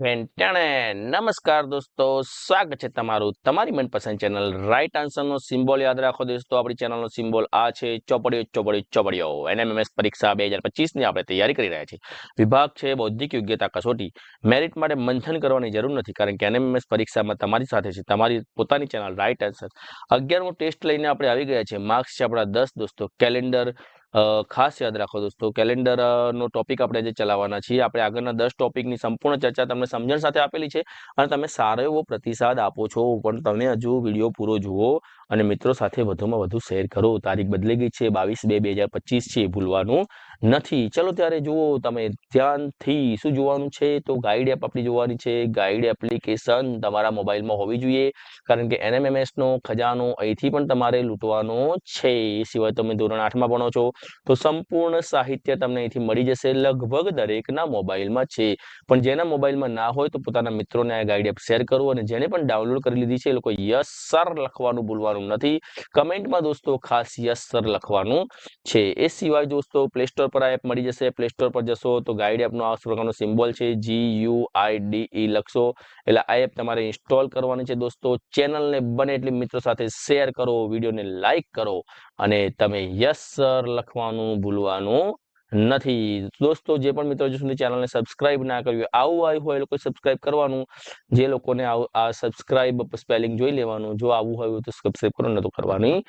વેંટાણે. નમસ્કાર દોસ્તો, સ્વાગત છે તમારું તમારી મનપસંદ ચેનલ રાઈટ આન્સરનો સિમ્બોલ. યાદ રાખો દોસ્તો, આપણી ચેનલનો સિમ્બોલ આ છે, ચોપડીઓ ચોપડીઓ ચોપડીઓ. એનએમએમએસ પરીક્ષા બે હજાર પચીસની આપણે તૈયારી કરી રહ્યા છીએ. વિભાગ છે, બૌદ્ધિક યોગ્યતા કસોટી. મેરિટ માટે મંથન કરવાની જરૂર નથી, કારણ કે એનએમએમએસ પરીક્ષામાં તમારી સાથે છે, તમારી પોતાની ચેનલ રાઈટ આન્સર અગિયારમો ટેસ્ટ લઈને આપણે આવી ગયા છે માર્ક્સ છે આપણા દસ દોસ્તો. કેલેન્ડર ખાસ યાદ રાખો દોસ્તો કેલેન્ડર નો ટોપિક આપણે જે ચલાવવાના છીએ. આપણે આગળના દસ ટોપિકની સંપૂર્ણ ચર્ચા તમને સમજણ સાથે આપેલી છે અને તમે સારો એવો પ્રતિસાદ આપો છો. પણ તમે હજુ વીડિયો પૂરો જુઓ. અને મિત્રો સાથે વધુમાં વધુ શેર કરો. તારીખ બદલી ગઈ છે, બાવીસ બે બે હજાર પચીસ છે, ભૂલવાનું નથી. ચલો ત્યારે જુઓ તમે ધ્યાનથી શું જોવાનું છે? તો ગાઈડ એપ આપણી જોવાની છે. ગાઈડ એપ્લિકેશન તમારા મોબાઈલમાં હોવી જોઈએ, કારણ કે એનએમએમએસનો ખજાનો અહીંથી પણ તમારે લૂંટવાનો છે. એ સિવાય તમે ધોરણ આઠમાં ભણો છો, તો સંપૂર્ણ સાહિત્ય તમને અહીંથી મળી જશે લગભગ દરેકના મોબાઈલમાં છે. પણ જેના મોબાઈલમાં ના હોય તો પોતાના મિત્રોને આ ગાઈડ એપ શેર કરો અને જેને પણ ડાઉનલોડ કરી લીધી છે એ લોકો યસ સર લખવાનું ભૂલવાનું નથી. કમેન્ટમાં દોસ્તો ખાસ યસ, સર લખવાનું છે. એ સિવાય દોસ્તો પ્લે સ્ટોર પર આ એપ મળી જશે. પ્લે સ્ટોર પર જશો તો ગાઈડ એપનો આ પ્રકારનો સિમ્બોલ છે. G you I D E લખશો. એટલે આ એપ તમારે ઇન્સ્ટોલ કરવાની છે દોસ્તો. ચેનલને બને એટલી મિત્રો સાથે શેર કરો વિડીયોને લાઈક કરો અને તમે યસ, સર લખવાનું ભૂલવાનું નથી. દોસ્તો, જે પણ મિત્રો હજુ સુધી ચેનલને સબસ્ક્રાઇબ ના કર્યું આવું આવ્યું હોય એ લોકોએ સબસ્ક્રાઇબ કરવાનું. જે લોકોને આ સબસ્ક્રાઇબ સ્પેલિંગ જોઈ લેવાનું, જો આવું હોય તો સબસ્ક્રાઇબ કરો ન તો કરવાની.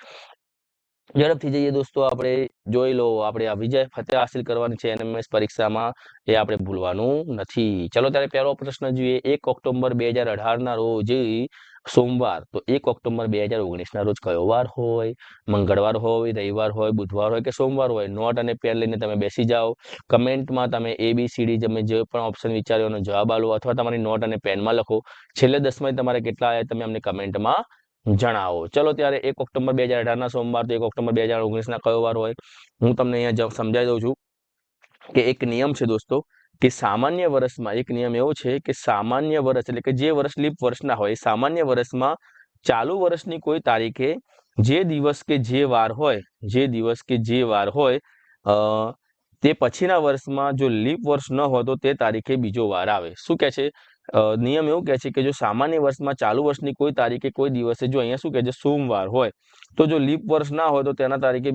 ઝડપથી જઈએ દોસ્તો, આપણે જોઈ લો, આપણે આ વિજય ફતેહ હાસિલ કરવાની છે એનએમએસ પરીક્ષામાં, એ આપણે ભૂલવાનું નથી. ચલો ત્યારે પહેલો પ્રશ્ન જોઈએ, એક ઓક્ટોબર બે હજાર અઢારના રોજ સોમવાર, તો એક ઓક્ટોબર બે હજાર ઓગણીસના રોજ કયો વાર હોય? મંગળવાર હોય, રવિવાર હોય, બુધવાર હોય કે સોમવાર હોય? નોટ અને પેન લઈને તમે બેસી જાઓ. કમેન્ટમાં તમે એ બી સી ડી તમે જે પણ ઓપ્શન વિચાર્યો એનો જવાબ આલો, અથવા તમારી નોટ અને પેનમાં લખો. છેલ્લે દસમાં તમારે કેટલા આવ્યા તમે અમને કમેન્ટમાં જણાવો. ચલો ત્યારે એક ઓક્ટોબર બે હજાર અઢારના સોમવાર તો એક ઓક્ટોબર બે હજાર ઓગણીસના કયો વાર હોય? હું તમને અહીંયા સમજાવી દઉં છું કે એક નિયમ છે દોસ્તો, કે સામાન્ય વર્ષમાં એક નિયમ એવો છે કે સામાન્ય વર્ષ એટલે કે જે વર્ષ લીપ વર્ષના હોય સામાન્ય વર્ષમાં ચાલુ વર્ષની કોઈ તારીખે જે દિવસ કે જે વાર હોય, જે દિવસ કે જે વાર હોય તે પછીના વર્ષમાં જો લીપ વર્ષ ન હોય તો તે તારીખે બીજો વાર આવે. શું કહે છે? નિયમ એવું કહે છે કે જો સામાન્ય વર્ષમાં ચાલુ વર્ષની કોઈ તારીખે, કોઈ દિવસે જો અહીંયા શું કહે છે, સોમવાર હોય, તો જો લીપ વર્ષ ના હોય તો તેના તારીખે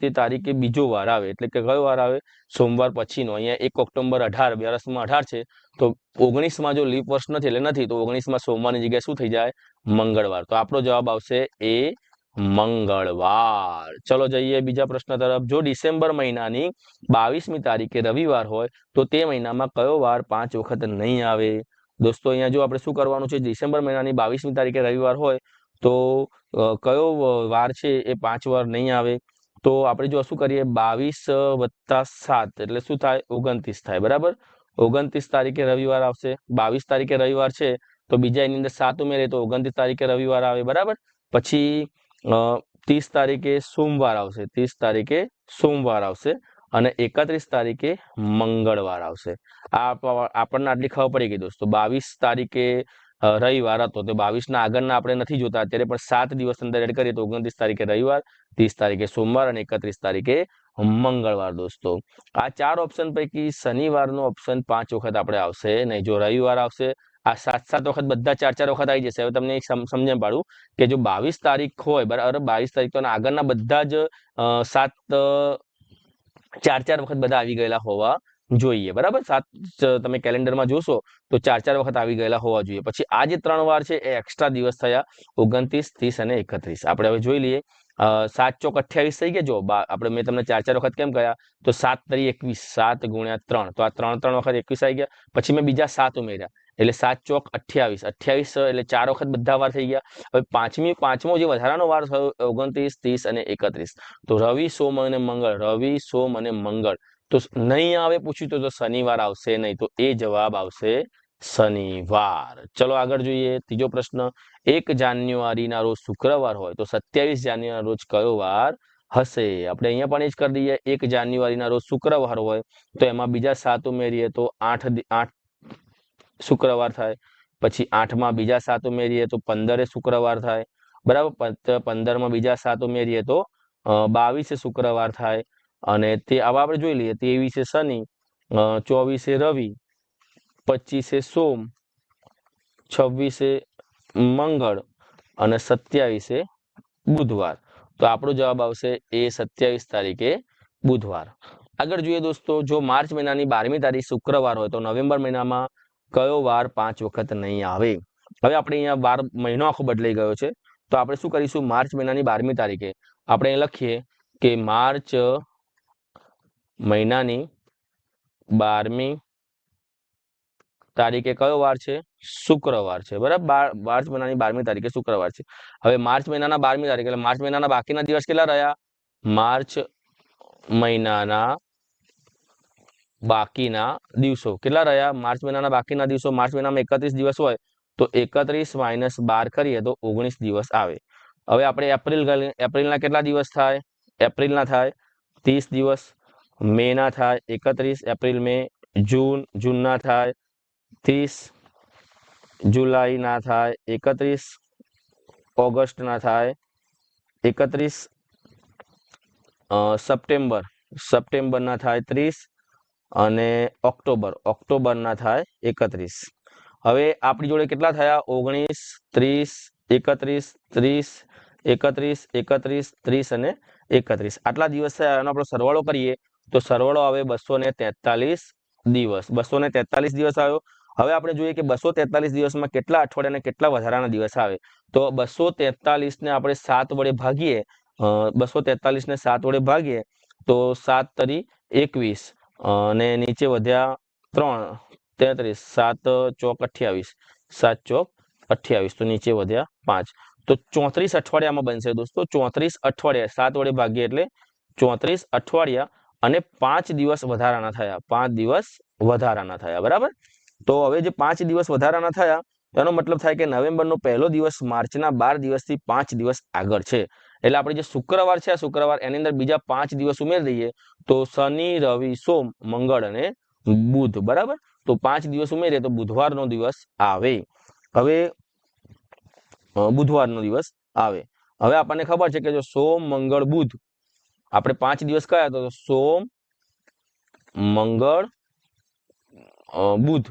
તે તારીખે બીજો વાર આવે. એટલે કે કયો વાર આવે? સોમવાર પછીનો. અહીંયા એક ઓક્ટોબર અઢાર વર્ષમાં અઢાર છે. તો ઓગણીસમાં જો લીપ વર્ષ નથી, એટલે નથી, તો ઓગણીસમાં સોમવારની જગ્યાએ શું થઈ જાય? મંગળવાર. તો આપણો જવાબ આવશે એ મંગળવાર. ચલો જઈએ બીજા પ્રશ્ન તરફ. જો ડિસેમ્બર મહિનાની બાવીસમી તારીખે રવિવાર હોય, તો તે મહિનામાં કયો વાર પાંચ વખત નહીં આવે? દોસ્તો, અહીંયા જો આપણે શું કરવાનું છે, ડિસેમ્બર મહિનાની બાવીસમી તારીખે રવિવાર હોય, તો કયો વાર છે એ પાંચ વાર નહીં આવે, તો આપણે જો શું કરીએ, બાવીસ વત્તા સાત, એટલે શું થાય? ઓગણત્રીસ થાય, બરાબર? ઓગણત્રીસ તારીખે રવિવાર આવશે, બાવીસ તારીખે રવિવાર છે, તો બીજા એની અંદર સાત ઉમેરે તો ઓગણત્રીસ તારીખે રવિવાર આવે, બરાબર? પછી ત્રીસ તારીખે સોમવાર આવશે, ત્રીસ તારીખે સોમવાર આવશે અને એકત્રીસ તારીખે મંગળવાર આવશે. આ આપણને આટલી ખબર પડી ગઈ દોસ્તો. બાવીસ તારીખે રવિવાર હતો. તો બાવીસના આગળના આપણે નથી જોતા. અત્યારે પણ સાત દિવસ અંદર એડ કરીએ તો ઓગણત્રીસ તારીખે રવિવાર, ત્રીસ તારીખે સોમવાર અને એકત્રીસ તારીખે મંગળવાર દોસ્તો. આ ચાર ઓપ્શન પૈકી શનિવારનો ઓપ્શન પાંચ વખત આપણે આવશે. નહીં જો રવિવાર આવશે, આ સાત સાત વખત બધા ચાર ચાર વખત આવી જશે. હવે તમને એક સમજણ પાડું કે જો બાવીસ તારીખ હોય, બરાબર, બાવીસ તારીખ તો આગળના બધા જ સાત ચાર ચાર વખત બધા આવી ગયેલા હોવા જોઈએ, બરાબર? સાત તમે કેલેન્ડરમાં જોશો તો ચાર ચાર વખત આવી ગયેલા હોવા જોઈએ. પછી આ જે ત્રણ વાર છે એ એક્સ્ટ્રા દિવસ થયા ઓગણત્રીસ, ત્રીસ અને એકત્રીસ. આપણે હવે જોઈ લઈએ સાત ચોક અઠ્યાવીસ થઈ ગયા? જો આપણે મેં તમને ચાર ચાર વખત કેમ કહ્યા તો સાત તરી એકવીસ, સાત ગુણ્યા ત્રણ. તો આ ત્રણ ત્રણ વખત એકવીસ આવી ગયા. પછી મેં બીજા સાત ઉમેર્યા. એટલે સાત ચોક અઠ્યાવીસ. અઠ્યાવીસ, એટલે ચાર વખત બધા વાર થઈ ગયા. હવે પાંચમી, પાંચમો જે વધારાનો વાર થયો, ઓગણત્રીસ, ત્રીસ અને એકત્રીસ. તો રવિ, સોમ અને મંગળ. રવિ, સોમ અને મંગળ. તો નહીં આવે પૂછ્યું તો શનિવાર આવશે નહીં. તો એ જવાબ આવશે શનિવાર. ચલો આગળ જોઈએ ત્રીજો પ્રશ્ન. એક જાન્યુઆરીના રોજ શુક્રવાર હોય તો સત્યાવીસ જાન્યુઆરી રોજ કયો વાર હશે? આપણે અહીંયા પણ એ જ કરી દઈએ. એક જાન્યુઆરીના રોજ શુક્રવાર હોય તો એમાં બીજા સાત ઉમેરીએ તો આઠ આઠ શુક્રવાર થાય, પછી આઠમાં બીજા સાત ઉમેરીએ તો પંદરે શુક્રવાર થાય, બરાબર? પંદ- પંદરમાં બીજા સાત ઉમેરીએ તો બાવીસે શુક્રવાર થાય, અને તે આવા આપણે જોઈ લઈએ, ત્રેવીસે શનિ ચોવીસે રવિ પચીસે સોમ, છવ્વીસે મંગળ અને સત્યાવીસે બુધવાર. તો આપણો જવાબ આવશે એ સત્યાવીસ તારીખે બુધવાર. આગળ જોઈએ દોસ્તો, જો માર્ચ મહિનાની બારમી તારીખ શુક્રવાર હોય તો નવેમ્બર મહિનામાં કયો વાર પાંચ વખત નહીં આવે? હવે આપણે અહીંયા બાર મહિનો આખો બદલાઈ ગયો છે. તો આપણે શું કરીશું? માર્ચ મહિનાની બારમી તારીખે આપણે લખીએ કે માર્ચ મહિનાની બારમી તારીખે કયો વાર છે? શુક્રવાર છે. બરાબર? માર્ચ મહિનાની બારમી તારીખે શુક્રવાર છે. હવે માર્ચ મહિનાના બારમી તારીખે, એટલે માર્ચ મહિનાના બાકીના દિવસ કેટલા રહ્યા? માર્ચ મહિનાના બાકીના દિવસો. કેટલા રહ્યા? માર્ચ મહિનાના બાકીના દિવસો. માર્ચ મહિનામાં એકત્રીસ દિવસ હોય તો એકત્રીસ માઇનસ બાર કરીએ તો ઓગણીસ દિવસ આવે. હવે આપણે એપ્રિલ એપ્રિલના કેટલા દિવસ થાય? એપ્રિલના થાય ત્રીસ દિવસ. મેના થાય એકત્રીસ. April, May, June. જૂનના થાય ત્રીસ. જુલાઈના થાય એકત્રીસ. ઓગસ્ટના થાય એકત્રીસ. સપ્ટેમ્બર. સપ્ટેમ્બરના થાય ત્રીસ. અને ઓક્ટોબર, ઓક્ટોબરના થાય એકત્રીસ. હવે આપણી જોડે કેટલા થયા? ઓગણીસ, ત્રીસ, એકત્રીસ ત્રીસ, એકત્રીસ એકત્રીસ, ત્રીસ અને એકત્રીસ. આટલા દિવસ થયા, એનો આપણે સરવાળો કરીએ, તો સરવાળો આવે બસો ને તેતાલીસ દિવસ. બસો ને તેતાલીસ દિવસ આવ્યો. હવે આપણે જોઈએ કે બસો તેતાલીસ દિવસમાં કેટલા અઠવાડિયા અને કેટલા વધારાના દિવસ આવે. તો બસો તેતાલીસ ને આપણે સાત વડે ભાગીએ બસો તેતાલીસ ને સાત વડે ભાગીએ, તો સાત તરી એકવીસ. અને નીચે વધ્યા ત્રણ, તેત્રીસ, સાત, ચોક અઠ્યાવીસ, સાત ચોક અઠ્યાવીસ, તો નીચે વધ્યા પાંચ. તો ચોત્રીસ અઠવાડિયામાં બનશે દોસ્તો, ચોત્રીસ અઠવાડિયા, સાત વડે ભાગ્ય એટલે ચોત્રીસ અઠવાડિયા અને પાંચ દિવસ વધારાના થયા, પાંચ દિવસ વધારાના થયા, બરાબર? તો હવે જે પાંચ દિવસ વધારાના થયા, એનો મતલબ થાય કે નવેમ્બરનો પહેલો દિવસ માર્ચના બાર દિવસથી પાંચ દિવસ આગળ છે. એટલે આપણે જે શુક્રવાર છે શુક્રવાર એની અંદર બીજા પાંચ દિવસ ઉમેરી દઈએ, તો શનિ, રવિ, સોમ, મંગળ અને બુધ, બરાબર? તો પાંચ દિવસ ઉમેરીએ તો બુધવારનો દિવસ આવે. હવે બુધવારનો દિવસ આવે. હવે આપણને ખબર છે કે જો સોમ, મંગળ, બુધ, આપણે પાંચ દિવસ કયા તો સોમ, મંગળ બુધ.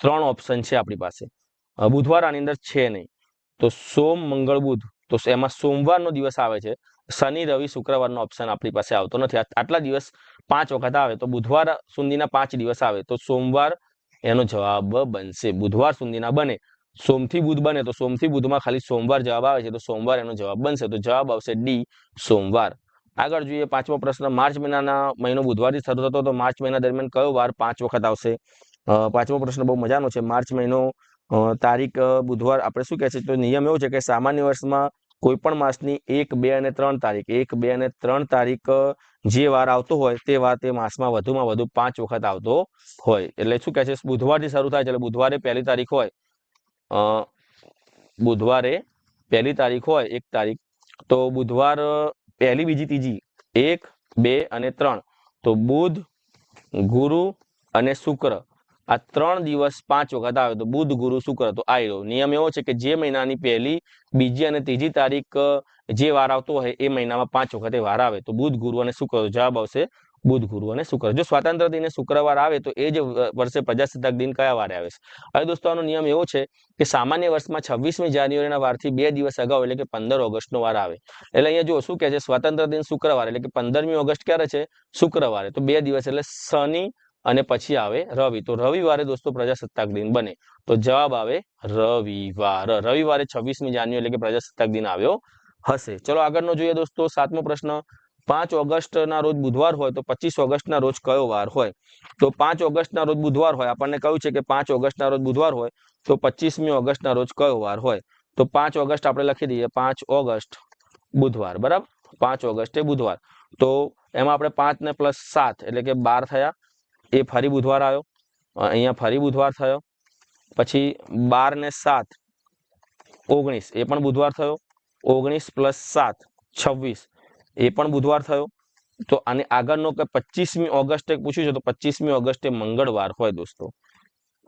ત્રણ ઓપ્શન છે આપણી પાસે. બુધવાર આની અંદર છે નહીં. તો સોમ, મંગળ, બુધ. તો એમાં સોમવારનો દિવસ આવે છે. શનિ, રવિ, શુક્રવારનો ઓપ્શન આપણી પાસે આવતો નથી. આટલા દિવસ પાંચ વખત આવે તો બુધવાર સુધીના પાંચ દિવસ આવે તો સોમવાર એનો જવાબ બનશે. બુધવાર સુધીના બને. સોમથી બુધ બને તો સોમથી બુધમાં ખાલી સોમવાર જવાબ આવે છે તો સોમવાર એનો જવાબ બનશે. તો જવાબ આવશે ડી, સોમવાર. આગળ જોઈએ પાંચમો પ્રશ્ન. માર્ચ મહિનાના મહિનો બુધવારથી શરૂ થતો તો માર્ચ મહિના દરમિયાન કયો વાર પાંચ વખત આવશે? પાંચમો પ્રશ્ન બહુ મજાનો છે. માર્ચ મહિનો તારીખ બુધવાર આપણે શું કહે છે? તો નિયમ એવો છે કે સામાન્ય વર્ષમાં કોઈ પણ માસની એક, બે અને ત્રણ તારીખ, એક, બે અને ત્રણ તારીખ જે વાર આવતો હોય તે વાર તે માસમાં વધુમાં વધુ પાંચ વખત આવતો હોય. એટલે શું કહે છે? બુધવારથી શરૂ થાય છે. એટલે બુધવારે પહેલી તારીખ હોય બુધવારે પહેલી તારીખ હોય, એક તારીખ. તો બુધવાર પહેલી, બીજી, ત્રીજી, એક, બે અને ત્રણ. તો બુધ, ગુરુ અને શુક્ર. આ ત્રણ દિવસ પાંચ વખત આવે તો બુધ ગુરુ શુક્ર તો આવી નિયમ એવો છે કે જે મહિનાની પહેલી, બીજી અને ત્રીજી તારીખ જે વાર આવતો હોય એ મહિનામાં પાંચ વખતે વાર આવે. તો બુધ ગુરુ અને શુક્ર જવાબ આવશે બુધ ગુરુ અને શુક્ર. જો સ્વાતંત્ર દિને શુક્રવાર આવે તો એ જ વર્ષે પ્રજાસત્તાક દિન કયા વારે આવે છે? હવે દોસ્તો, આનો નિયમ એવો છે કે સામાન્ય વર્ષમાં છવ્વીસમી જાન્યુઆરીના વારથી બે દિવસ અગાઉ એટલે કે પંદર ઓગસ્ટનો વાર આવે. એટલે અહીંયા જો શું કહે છે? સ્વતંત્ર દિન શુક્રવાર એટલે કે પંદરમી ઓગસ્ટ ક્યારે છે? શુક્રવારે. તો બે દિવસ એટલે શનિ અને પછી આવે રવિ. તો રવિવારે દોસ્તો પ્રજાસત્તાક દિન બને. તો જવાબ આવે રવિવાર. રવિવારે છવ્વીસમી જાન્યુઆરી એટલે કે પ્રજાસત્તાક દિન આવ્યો હશે. ચલો આગળનો જોઈએ દોસ્તો સાતમો પ્રશ્ન. પાંચ ઓગસ્ટના રોજ બુધવાર હોય તો પચીસ ઓગસ્ટના રોજ કયો વાર હોય? તો પાંચ ઓગસ્ટના રોજ બુધવાર હોય. આપણને કહ્યું છે કે પાંચ ઓગસ્ટના રોજ બુધવાર હોય તો પચીસમી ઓગસ્ટના રોજ કયો વાર હોય? તો પાંચ ઓગસ્ટ આપણે લખી દઈએ પાંચ ઓગસ્ટ બુધવાર. બરાબર? પાંચ ઓગસ્ટે બુધવાર. તો એમાં આપણે પાંચ ને પ્લસ સાત એટલે કે બાર થયા એ ફરી બુધવાર આવ્યો. અહીંયા ફરી બુધવાર થયો. પછી બાર ને સાત, ઓગણીસ, એ પણ બુધવાર થયો. ઓગણીસ પ્લસ સાત, છવ્વીસ, એ પણ બુધવાર થયો. તો આને આગળનો કે પચીસમી ઓગસ્ટે પૂછ્યું છે, તો પચીસમી ઓગસ્ટે મંગળવાર હોય દોસ્તો.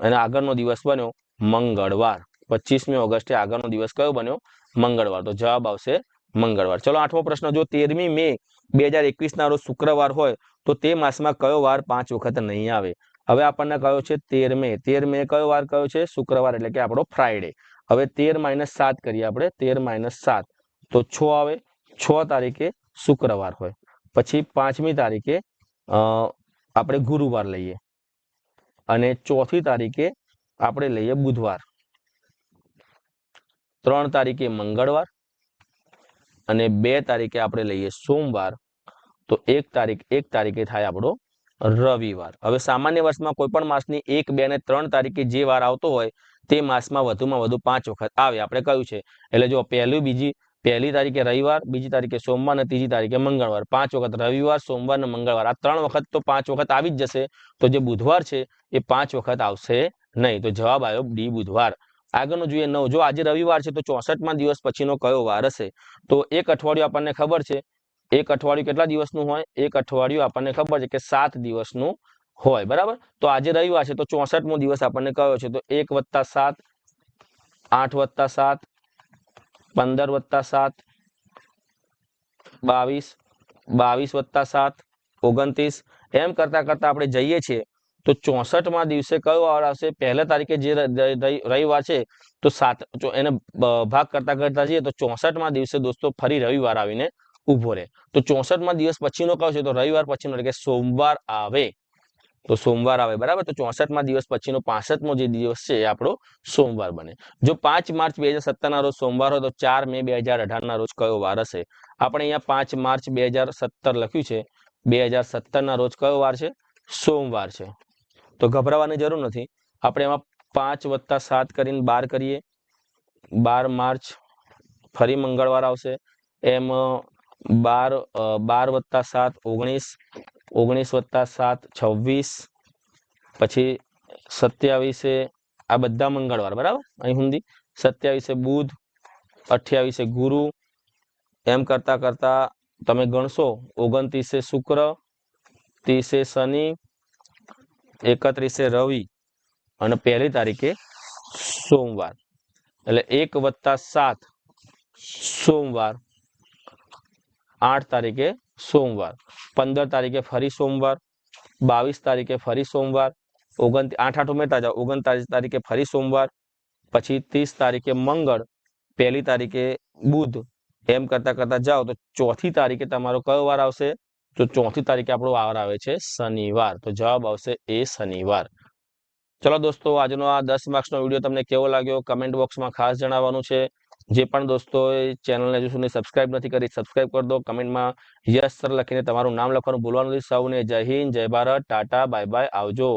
અને આગળનો દિવસ બન્યો મંગળવાર. પચીસમી ઓગસ્ટે આગળનો દિવસ કયો બન્યો? મંગળવાર. તો જવાબ આવશે મંગળવાર. ચલો આઠમો પ્રશ્ન, જો તેરમી મે બે હજાર એકવીસના રોજ શુક્રવાર હોય તો તે માસમાં કયો વાર પાંચ વખત નહીં આવે? હવે આપણને કયો છે? તેર મે. તેર મે કયો વાર કયો છે? શુક્રવાર એટલે કે આપણો ફ્રાઈડે હવે તેર માઇનસ સાત કરીએ આપણે. તેર માઇનસ સાત. તો છ આવે. છ તારીખે શુક્રવાર હોય. પછી પાંચમી તારીખે આપણે ગુરુવાર લઈએ. અને ચોથી તારીખે આપણે લઈએ બુધવાર. ત્રણ તારીખે મંગળવાર અને બે તારીખે આપણે લઈએ સોમવાર. તો એક તારીખ, એક તારીખે થાય આપણો રવિવાર. હવે સામાન્ય વર્ષમાં કોઈ પણ માસની એક, બે અને ત્રણ તારીખે જે વાર આવતો હોય, તે માસમાં વધુમાં વધુ પાંચ વખત આવે. આપણે કહ્યું છે. એટલે જો પહેલું, બીજી, પહેલી તારીખે રવિવાર, બીજી તારીખે સોમવાર અને ત્રીજી તારીખે મંગળવાર. પાંચ વખત રવિવાર, સોમવાર અને મંગળવાર. આ ત્રણ વખત તો પાંચ વખત આવી જ જશે. તો જે બુધવાર છે, એ પાંચ વખત આવશે નહીં. તો જવાબ આવ્યો ડી, બુધવાર. આગળનું જોઈએ નવ. જો આજે રવિવાર છે, તો ચોસઠમાં દિવસ પછીનો કયો વાર હશે? તો એક અઠવાડિયું આપણને ખબર છે એક અઠવાડિયું કેટલા દિવસનું હોય? એક અઠવાડિયું આપણને ખબર છે કે સાત દિવસનું હોય, બરાબર? તો આજે રવિવાર છે, તો ચોસઠમો દિવસ આપણને કયો છે? તો એક વત્તા સાત, આઠ વત્તા સાત, પંદર વત્તા સાત, બાવીસ બાવીસ વત્તા સાત, ઓગણત્રીસ. એમ કરતા કરતા આપણે જઈએ છીએ, તો ચોસઠમાં દિવસે કયો વાર આવશે? પહેલા તારીખે જે રવિવાર છે, તો સાત એને ભાગ કરતા કરતા જઈએ, તો ચોસઠમાં દિવસે દોસ્તો ફરી રવિવાર આવીને ઊભો રહે. તો ચોસઠમાં દિવસ પછીનો કયો છે? તો રવિવાર પછીનો, એટલે સોમવાર આવે. તો સોમવાર આવે, બરાબર? તો ચોસઠમાં દિવસ પછીનો, પાસઠમો જે દિવસ છે એ આપણો સોમવાર બને. જો પાંચ માર્ચ બે હજાર સત્તરના રોજ સોમવાર હોય, તો ચાર મે બે હજાર અઢારના રોજ કયો વાર હશે? આપણે અહીંયા પાંચ માર્ચ બે હજાર સત્તર લખ્યું છે. બે હજાર સત્તરના રોજ કયો વાર છે? સોમવાર છે. તો ગભરાવાની જરૂર નથી. આપણે એમાં પાંચ વત્તા સાત કરીને બાર કરીએ. બાર માર્ચ ફરી મંગળવાર આવશે. એમ બાર બાર વત્તા સાત ઓગણીસ ઓગણીસ વત્તા સાત છવ્વીસ, પછી સત્યાવીસે આ બધા મંગળવાર, બરાબર? અહીં સુધી. સત્યાવીસે બુધ, અઠ્યાવીસે ગુરુ, એમ કરતા કરતા તમે ગણશો, ઓગણત્રીસે શુક્ર, ત્રીસે શનિ, એકત્રીસે રવિ અને પહેલી તારીખે સોમવાર. એટલે એક વત્તા સાત સોમવાર. આઠ તારીખે સોમવાર. પંદર તારીખે ફરી સોમવાર. બાવીસ તારીખે ફરી સોમવાર. ઓગણ આઠ આઠ ઉમેરતા જાઓ. ઓગણતાલીસ તારીખે ફરી સોમવાર. પછી ત્રીસ તારીખે મંગળ. પહેલી તારીખે બુધ. એમ કરતા કરતા જાઓ તો ચોથી તારીખે તમારો કયો વાર આવશે? તો ચોથી તારીખે આપણો વાર આવે છે શનિવાર. તો જવાબ આવશે એ શનિવાર. ચલો દોસ્તો, આજનો આ દસ માર્ક્સનો વીડિયો તમને કેવો લાગ્યો? કમેન્ટ બોક્સમાં ખાસ જણાવવાનું છે. જે પણ દોસ્તો ચેનલને હજુ સુધી સબસ્ક્રાઇબ નથી કરી સબસ્ક્રાઇબ કરી દો. કમેન્ટમાં યસ સર લખીને તમારું નામ લખવાનું ભૂલવાનું નથી સૌને જય હિન્દ, જય ભારત. Tata, bye bye. આવજો.